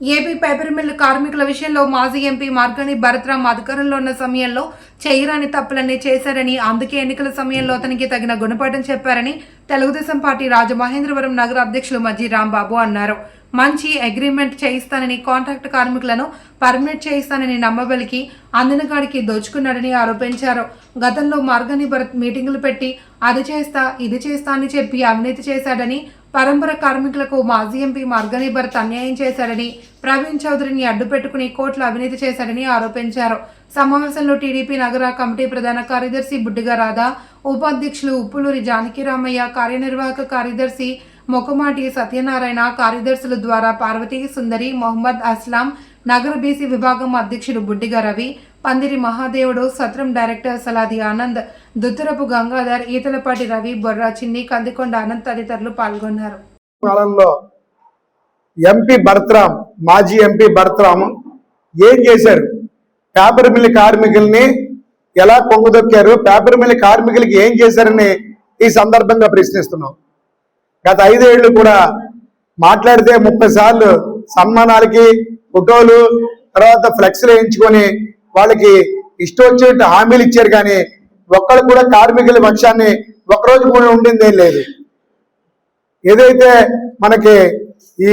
AP paper mill కార్మికుల విషయంలో మాజీ ఎంపీ మార్గని భరత్రామ్ అధికారంలో ఉన్న సమయంలో చేయరాని తప్పులన్నీ చేశారని అందుకే ఎన్నికల సమయంలో అతనికి తగిన గుణపాఠం చెప్పారని తెలుగుదేశం పార్టీ రాజమహేంద్రవరం నగర అధ్యక్షులు మజ్జి రాంబాబు అన్నారు. మంచి అగ్రిమెంట్ చేయిస్తానని కాంట్రాక్ట్ కార్మికులను పర్మిట్ చేయిస్తానని నమ్మబలికి అందినగాడికి దోచుకున్నాడని ఆరోపించారు. గతంలో మార్గని భరత్ మీటింగులు పెట్టి అది చేస్తా ఇది చేస్తా అని చెప్పి అవినీతి చేశాడని పరంపర కార్మికులకు మాజీ ఎంపీ మార్గని భరత్ అన్యాయం చేశారని ప్రవీణ్ చౌదరిని అడ్డుపెట్టుకుని కోట్లు అవినీతి చేశారని ఆరోపించారు. సమావేశంలో టీడీపీ నగర కమిటీ ప్రధాన కార్యదర్శి బుడ్డిగా రాధా ఉపాధ్యక్షులు ఉప్పులూరి జానకిరామయ్య కార్యనిర్వాహక కార్యదర్శి మొకమాటి సత్యనారాయణ కార్యదర్శుల ద్వారా పార్వతీ సుందరి మొహమ్మద్ అస్లాం నగర బీసీ విభాగం అధ్యక్షుడు బుడ్డిగా రవి పందిరి మహాదేవుడు సత్రం డైరెక్టర్ సలాది ఆనంద్ దుత్తరపు గంగాధర్ ఈతలపాటి రవి బొర్రా చిన్ని కందికొండ అనంత్ తదితరులు పాల్గొన్నారు. కాలంలో ఎంపీ భరత్రామ్ మాజీ ఎంపీ భరత్రామ్ ఏం చేశారు? పేపర్ మిల్ కార్మికుల్ని ఎలా పొంగుదొక్కారు పేపర్ మిల్ కార్మికులకి ఏం చేశారని ఈ సందర్భంగా ప్రశ్నిస్తున్నాం. గత ఐదేళ్ళు కూడా మాట్లాడితే ముప్పై సార్లు సన్మానాలకి ఫోటోలు తర్వాత ఫ్లెక్స్లు వేయించుకొని వాళ్ళకి ఇష్టం వచ్చినట్టు హామీలు ఇచ్చారు కానీ ఒక్కడు కూడా కార్మికుల పక్షాన్ని ఒక్కరోజు కూడా ఉండిందేం లేదు. ఏదైతే మనకి ఈ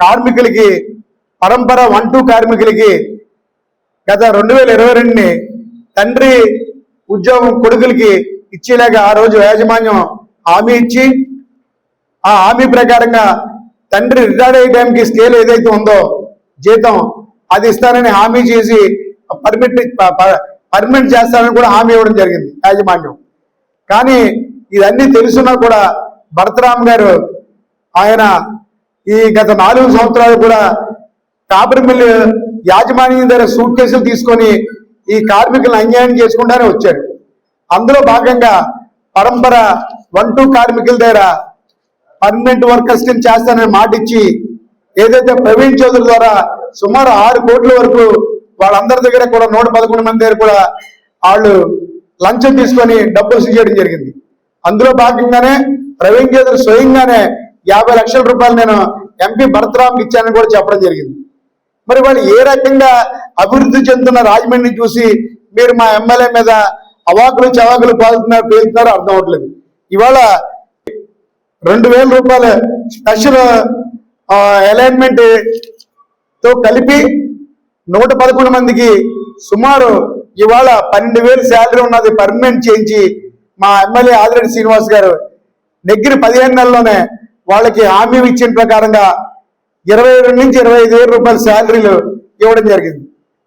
కార్మికులకి పరంపర వన్ టూ కార్మికులకి గత రెండు వేల ఇరవై రెండుని తండ్రి ఉద్యోగం కొడుకులకి ఇచ్చేలాగా ఆ రోజు యాజమాన్యం హామీ ఇచ్చి ఆ హామీ ప్రకారంగా తండ్రి రిటైర్డ్ అయ్యే టైంకి స్కేల్ ఏదైతే ఉందో జీతం అది ఇస్తానని హామీ చేసి పర్మిట్ పర్మిట్ చేస్తానని కూడా హామీ ఇవ్వడం జరిగింది యాజమాన్యం. కానీ ఇదన్నీ తెలుసున్నా కూడా భరతరామ్ గారు ఆయన ఈ గత నాలుగు సంవత్సరాలు కూడా కాపర్ మిల్లు యాజమాన్యం దగ్గర సూట్ కేసులు తీసుకొని ఈ కార్మికులను అన్యాయం చేసుకుంటానే వచ్చారు. అందులో భాగంగా పరంపర వన్ టూ కార్మికుల దగ్గర పర్మనెంట్ వర్కర్స్ కింద చేస్తానని మాట ఇచ్చి ఏదైతే ప్రవీణ్ చౌదరి ద్వారా సుమారు ఆరు కోట్ల వరకు వాళ్ళందరి దగ్గర కూడా నూట పదకొండు మంది దగ్గర కూడా వాళ్ళు లంచం తీసుకొని డబ్బులు చేయడం జరిగింది. అందులో భాగంగానే ప్రవీణ్ చౌదరి స్వయంగానే యాభై లక్షల రూపాయలు నేను ఎంపీ భరతరామ్కి ఇచ్చానని కూడా చెప్పడం జరిగింది. మరి వాళ్ళు ఏ రకంగా అభివృద్ధి చెందుతున్న రాజమండ్రిని చూసి మీరు మా ఎమ్మెల్యే మీద అవాకులు చవాకులు పాల్తున్నారు పేలుతున్నారు అర్థం అవట్లేదు ఇవాళ రెండు వేల రూపాయల స్పెషల్ అలైన్మెంట్తో కలిపి నూట పదకొండు మందికి సుమారు ఇవాళ పన్నెండు వేలు శాలరీ ఉన్నది పర్మనెంట్ చేయించి మా ఎమ్మెల్యే ఆదిరెడ్డి శ్రీనివాస్ గారు. దగ్గర పదిహేను నెలల్లోనే వాళ్ళకి హామీ ఇచ్చిన ప్రకారంగా ఇరవై రెండు నుంచి ఇరవై ఐదు వేల రూపాయల శాలరీలు ఇవ్వడం జరిగింది.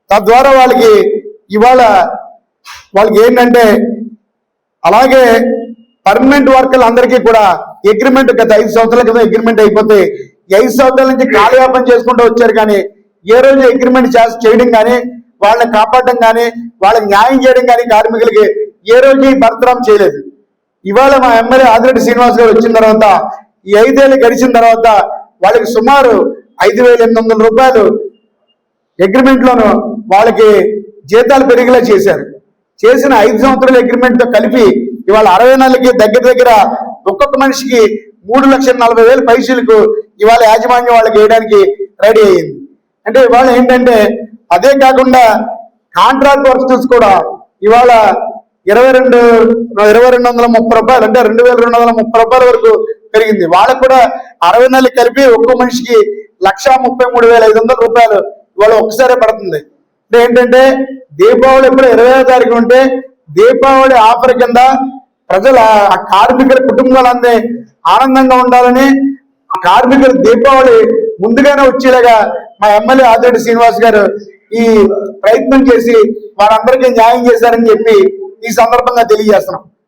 తద్వారా వాళ్ళకి ఇవాళ వాళ్ళకి ఏంటంటే అలాగే పర్మనెంట్ వర్కర్లు అందరికీ కూడా అగ్రిమెంట్ గత ఐదు సంవత్సరాల క్రితం అగ్రిమెంట్ అయిపోతే ఐదు సంవత్సరాల నుంచి కాలయాపన చేసుకుంటూ వచ్చారు కానీ ఏ రోజు అగ్రిమెంట్ చేయడం కానీ వాళ్ళని కాపాడడం కానీ వాళ్ళకి న్యాయం చేయడం కానీ కార్మికులకి ఏ రోజు భర్తరాం చేయలేదు. ఇవాళ మా ఎమ్మెల్యే ఆదిరెడ్డి శ్రీనివాస్ గారు వచ్చిన తర్వాత ఈ ఐదేళ్ళు గడిచిన తర్వాత వాళ్ళకి సుమారు ఐదు వేల ఎనిమిది వందల రూపాయలు అగ్రిమెంట్ లోను వాళ్ళకి జీతాలు పెరిగేలా చేశారు. చేసిన ఐదు సంవత్సరాల అగ్రిమెంట్తో కలిపి ఇవాళ అరవై నెలలకి దగ్గర దగ్గర ఒక్కొక్క మనిషికి మూడు లక్షల నలభై వేల పైసలకు ఇవాళ యాజమాన్యం వాళ్ళకి వేయడానికి రెడీ అయ్యింది. అంటే ఇవాళ ఏంటంటే అదే కాకుండా కాంట్రాక్ట్ వర్క్స్ కూడా ఇవాళ ఇరవై రెండు ఇరవై రెండు వందల ముప్పై రూపాయలు అంటే రెండు వేల రెండు వందల ముప్పై రూపాయల వరకు పెరిగింది. వాళ్ళకు కూడా అరవై నెలలు కలిపి ఒక్కో మనిషికి లక్ష ముప్పై మూడు వేల ఐదు వందల రూపాయలు ఇవాళ ఒక్కసారే పడుతుంది. అంటే ఏంటంటే దీపావళి ఎప్పుడు ఇరవై తారీఖు ఉంటే దీపావళి ఆఫర్ కింద ప్రజల ఆ కార్మికుల కుటుంబాలందే ఆనందంగా ఉండాలని ఆ కార్మికుల దీపావళి ముందుగానే వచ్చేలాగా మా ఎమ్మెల్యే ఆదిరెడ్డి శ్రీనివాస్ గారు ఈ ప్రయత్నం చేసి వారందరికీ న్యాయం చేశారని చెప్పి ఈ సందర్భంగా తెలియజేస్తున్నాం.